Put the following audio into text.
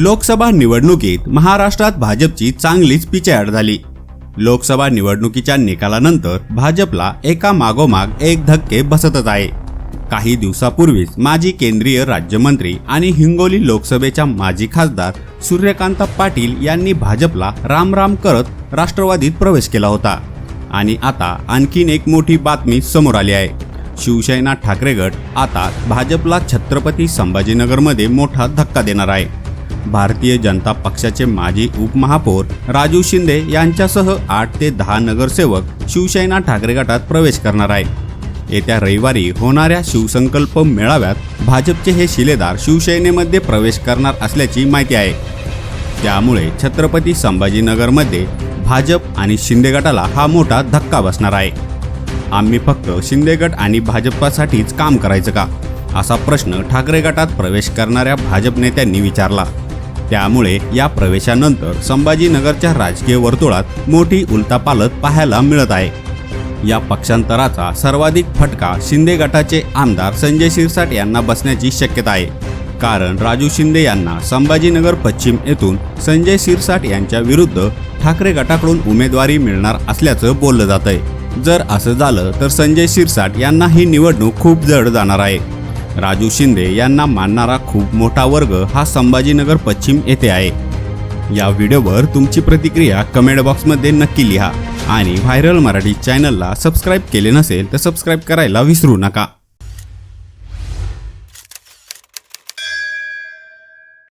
लोकसभा निवडणुकीत महाराष्ट्रात भाजपची चांगलीच पिछाड झाली. लोकसभा निवडणुकीच्या निकालानंतर भाजपला एका मागोमाग एक धक्के बसतच आहे. काही दिवसापूर्वीच माजी केंद्रीय राज्यमंत्री आणि हिंगोली लोकसभेच्या माजी खासदार सूर्यकांत पाटील यांनी भाजपला रामराम करत राष्ट्रवादीत प्रवेश केला होता. आणि आता आणखीन एक मोठी बातमी समोर आली आहे. शिवसेना ठाकरे गट आता भाजपला छत्रपती संभाजीनगरमध्ये मोठा धक्का देणार आहे. भारतीय जनता पक्षाचे माजी उपमहापौर राजू शिंदे यांच्यासह आठ ते दहा नगरसेवक शिवसेना ठाकरे गटात प्रवेश करणार आहे येत्या रविवारी होणाऱ्या शिवसंकल्प मेळाव्यात भाजपचे हे शिलेदार शिवसेनेमध्ये प्रवेश करणार असल्याची माहिती आहे. त्यामुळे छत्रपती संभाजीनगरमध्ये भाजप आणि शिंदे गटाला हा मोठा धक्का बसणार आहे. आम्ही फक्त शिंदे गट आणि भाजपासाठीच काम करायचं का? असा प्रश्न ठाकरे गटात प्रवेश करणाऱ्या भाजप नेत्यांनी विचारला. त्यामुळे या प्रवेशानंतर संभाजीनगरच्या राजकीय वर्तुळात मोठी उलतापालत पाहायला मिळत आहे. या पक्षांतराचा सर्वाधिक फटका शिंदे गटाचे आमदार संजय शिरसाट यांना बसण्याची शक्यता आहे. कारण राजू शिंदे यांना संभाजीनगर पश्चिम येथून संजय शिरसाट यांच्या विरुद्ध ठाकरे गटाकडून उमेदवारी मिळणार असल्याचं बोललं जात आहे जर असं झालं तर संजय शिरसाट यांना ही निवडणूक खूप जड जाणार आहे. राजू शिंदे यांना मानणारा खूप मोठा वर्ग हा संभाजीनगर पश्चिम येथे आहे. या व्हिडिओवर तुमची प्रतिक्रिया कमेंट बॉक्समध्ये नक्की लिहा. आणि व्हायरल मराठी चॅनलला सबस्क्राईब केले नसेल तर सबस्क्राईब करायला विसरू नका.